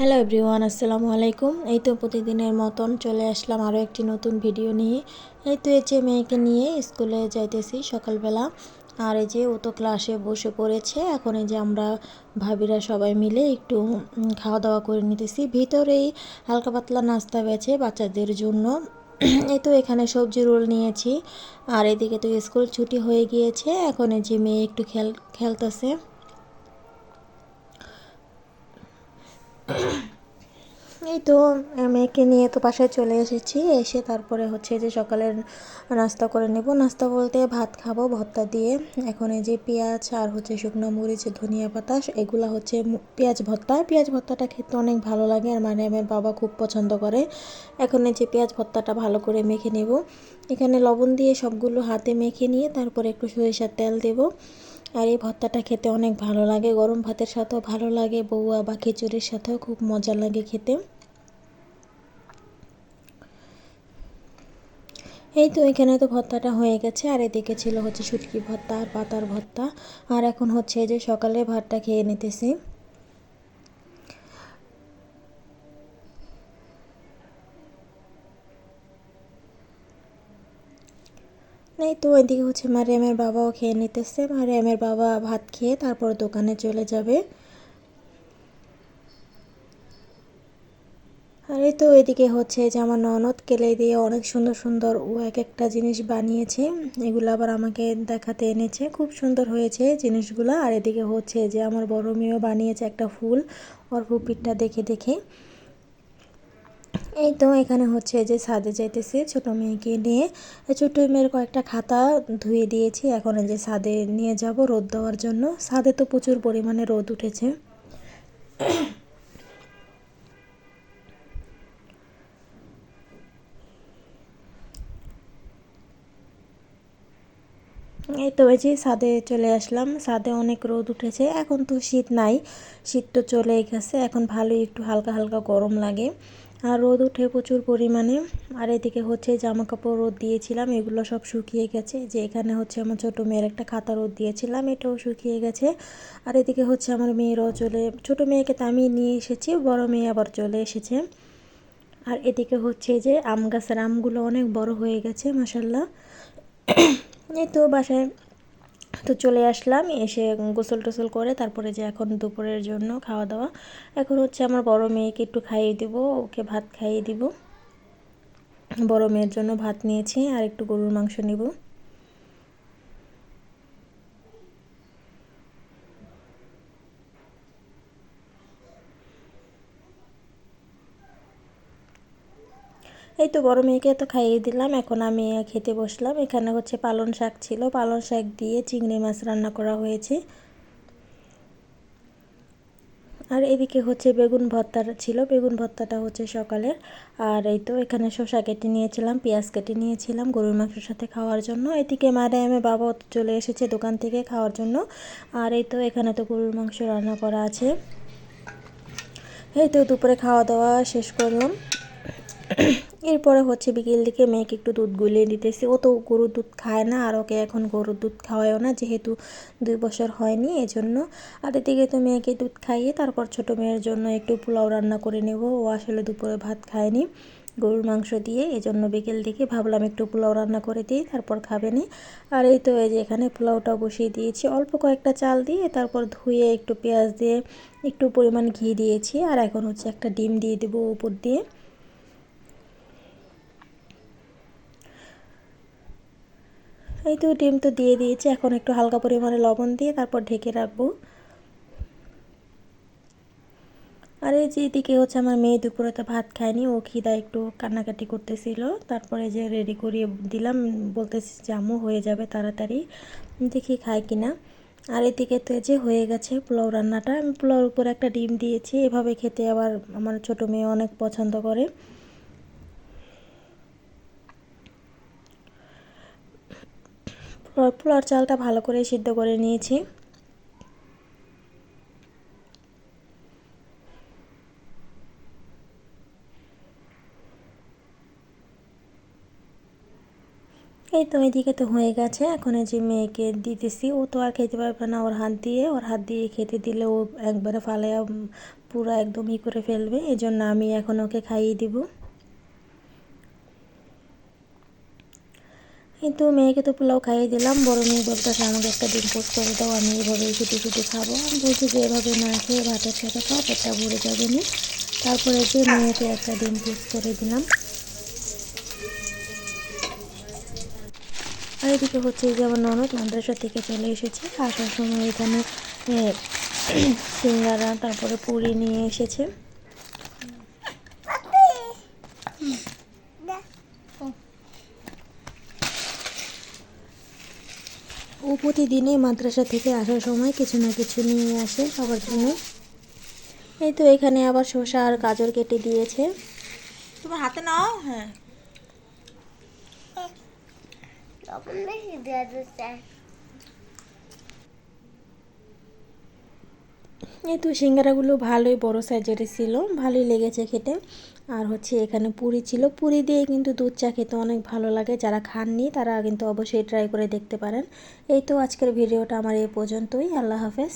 Hello everyone আসসালামু আলাইকুম এই তো প্রতিদিনের মতন চলে আসলাম আরও একটি নতুন ভিডিও নিয়ে। এই তো এই যে মেয়েকে নিয়ে স্কুলে যাইতেছি সকালবেলা। আর এই যে ও তো ক্লাসে বসে পড়েছে। এখন এই যে আমরা ভাবিরা সবাই মিলে একটু খাওয়া দাওয়া করে নিতেছি। ভিতরেই হালকা পাতলা নাস্তা বেছে বাচ্চাদের জন্য। এই তো এখানে সবজি রোল নিয়েছি। আর এদিকে তো স্কুল ছুটি হয়ে গিয়েছে। এখন এই যে মেয়ে একটু খেল, খেলতেছে। এই তো মেয়েকে নিয়ে তো বাসায় চলে এসেছি। এসে তারপরে হচ্ছে যে সকালের নাস্তা করে নেব। নাস্তা বলতে ভাত খাব, ভর্তা দিয়ে। এখন এই যে পেঁয়াজ আর হচ্ছে শুকনো মরিচ, ধনিয়া পাতা, এগুলো হচ্ছে পেঁয়াজ ভর্তা। পেঁয়াজ ভর্তাটা খেতে অনেক ভালো লাগে আর মানে আমার বাবা খুব পছন্দ করে। এখন এই যে পেঁয়াজ ভর্তাটা ভালো করে মেখে নেব। এখানে লবণ দিয়ে সবগুলো হাতে মেখে নিয়ে তারপরে একটু সরিষার তেল দেবো। আর এই ভর্তাটা খেতে অনেক ভালো লাগে। গরম ভাতের সাথেও ভালো লাগে, বউয়া বা খিচুড়ির সাথেও খুব মজা লাগে খেতে। এই তো এখানে তো ভর্তাটা হয়ে গেছে, আর এদিকে ছিল হচ্ছে শুটকি ভর্তা আর পাতার ভর্তা। আর এখন হচ্ছে যে সকালে ভাতটা খেয়ে নিতেছি। এই তো ওইদিকে হচ্ছে মারিয়ামের বাবাও খেয়ে নিতেছে। মারিয়ামের বাবা ভাত খেয়ে তারপর দোকানে চলে যাবে। আর এই তো এদিকে হচ্ছে যে আমার ননদ কেলে দিয়ে অনেক সুন্দর সুন্দর ও এক একটা জিনিস বানিয়েছে। এগুলো আবার আমাকে দেখাতে এনেছে। খুব সুন্দর হয়েছে জিনিসগুলো। আর এদিকে হচ্ছে যে আমার বড় মেয়েও বানিয়েছে একটা ফুল। ওর ফুপিটটা দেখে দেখে। এই তো এখানে হচ্ছে যে ছাদে যাইতেছে ছোট মেয়েকে নিয়ে। ছোট মেয়ের কয়েকটা খাতা ধুয়ে দিয়েছি। এখন যে ছাদে নিয়ে যাব রোদ দেওয়ার জন্য। ছাদে তো প্রচুর পরিমাণে রোদ উঠেছে। এই তো যে ছাদে চলে আসলাম। ছাদে অনেক রোদ উঠেছে। এখন তো শীত নাই। শীত তো চলে গেছে। এখন ভালোই একটু হালকা হালকা গরম লাগে। আর রোদ উঠে প্রচুর পরিমাণে। আর এদিকে হচ্ছে জামা কাপড় রোদ দিয়েছিলাম, এগুলো সব শুকিয়ে গেছে। যে এখানে হচ্ছে আমার ছোটো মেয়ের একটা খাতা রোদ দিয়েছিলাম, এটাও শুকিয়ে গেছে। আর এদিকে হচ্ছে আমার মেয়েরও চলে, ছোটো মেয়েকে তো আমি নিয়ে এসেছি, বড় মেয়ে আবার চলে এসেছে। আর এদিকে হচ্ছে যে আম গাছের আমগুলো অনেক বড় হয়ে গেছে মাসাল্লাহ এই তো বাসায় তো চলে আসলাম, এসে গোসল টোসল করে তারপরে যে এখন দুপুরের জন্য খাওয়া দাওয়া। এখন হচ্ছে আমার বড় মেয়েকে একটু খাইয়ে দিব, ওকে ভাত খাইয়ে দিব। বড় মেয়ের জন্য ভাত নিয়েছি আর একটু গরুর মাংস নিব। এই তো বড় মেয়েকে তো খাইয়ে দিলাম, এখন আমি খেতে বসলাম। এখানে হচ্ছে পালন শাক ছিল। পালন শাক দিয়ে চিংড়ি মাছ রান্না করা হয়েছে। আর এদিকে হচ্ছে বেগুন ভর্তা ছিল। বেগুন ভর্তাটা হচ্ছে সকালের আর এই তো এখানে শসা কেটে নিয়েছিলাম, পেঁয়াজ কেটে নিয়েছিলাম গরুর মাংসের সাথে খাওয়ার জন্য। এদিকে মাদায়ামে বাবা চলে এসেছে দোকান থেকে খাওয়ার জন্য। আর এই তো এখানে তো গরুর মাংস রান্না করা আছে। এই তো দুপুরে খাওয়া দাওয়া শেষ করলাম। এরপরে হচ্ছে বিকেল দিকে মেয়েকে একটু দুধ গুলিয়ে দিতেছি। ও তো গরুর দুধ খায় না আর ওকে এখন গরুর দুধ খাওয়ায়ও না, যেহেতু দুই বছর হয়নি এজন্য। আর এদিকে তো মেয়েকে দুধ খাইয়ে তারপর ছোট মেয়ের জন্য একটু পোলাও রান্না করে নেব। ও আসলে দুপুরে ভাত খায়নি, গরুর মাংস দিয়ে। এই জন্য বিকেল দিকে ভাবলাম একটু পোলাও রান্না করে দিই, তারপর খাবে নি। আর এই তো এই যে এখানে পোলাওটাও বসিয়ে দিয়েছি। অল্প কয়েকটা চাল দিয়ে তারপর ধুয়ে একটু পেঁয়াজ দিয়ে একটু পরিমাণ ঘি দিয়েছি। আর এখন হচ্ছে একটা ডিম দিয়ে দেবো উপর দিয়ে। এই তো ডিম তো দিয়ে দিয়েছি, এখন একটু হালকা পরিমাণে লবণ দিয়ে তারপর ঢেকে রাখব। আর এই যে এদিকে হচ্ছে আমার মেয়ে দুপুরে তো ভাত খায়নি, ও খিদা একটু কান্নাকাটি করতেছিল। তারপরে যে রেডি করিয়ে দিলাম, বলতেছি যে আমু হয়ে যাবে তাড়াতাড়ি দেখি খায় কিনা। আর এদিকে তো যে হয়ে গেছে পোলাও রান্নাটা, আমি পোলাওর উপরে একটা ডিম দিয়েছি, এভাবে খেতে আবার আমার ছোটো মেয়ে অনেক পছন্দ করে। পোলার চালটা ভালো করে সিদ্ধ করে নিয়েছি। এই তো এদিকে তো হয়ে গেছে। এখন এই যে মেয়েকে দিতেছি, ও তো আর খেতে পারবে না ওর হাত দিয়ে। ওর হাত দিয়ে খেতে দিলে ও একবারে ফালাইয়া পুরো একদম ই করে ফেলবে। এই জন্য আমি এখন ওকে খাইয়ে দিব। কিন্তু মেয়েকে তো পোলাও খাইয়ে দিলাম, বড় মেয়ে বলতেছে, আমাকে একটা ডিম পোস্ট করে দাও, আমি এইভাবেই ছুটি ছুটি খাব। আমি বলছি যে, এভাবে না খেয়ে ভাতের সাথে খাও, পেটটা ভরে যাবে না। তারপরে যে মেয়েকে একটা ডিম পোস্ট করে দিলাম। আর এদিকে হচ্ছে যে আমার ননদ মাদ্রাসা থেকে চলে এসেছে, আসার সময় এখানে সিঙ্গারা, তারপরে পুরি নিয়ে এসেছে। প্রতিদিনই মাদ্রাসা থেকে আসার সময় কিছু না কিছু নিয়ে আসে সবার জন্য। এই তো এখানে আবার শসা আর গাজর কেটে দিয়েছে। তুমি হাতে নাও হ্যাঁ লবণ বেশি দেওয়া যাচ্ছে এই তো সিঙ্গারাগুলো ভালোই বড়ো সাইজের ছিল, ভালোই লেগেছে খেতে। আর হচ্ছে এখানে পুরি ছিল, পুরি দিয়ে কিন্তু দুধ চা খেতে অনেক ভালো লাগে, যারা খাননি তারা কিন্তু অবশ্যই ট্রাই করে দেখতে পারেন। এই তো আজকের ভিডিওটা আমার এই পর্যন্তই, আল্লাহ হাফেজ।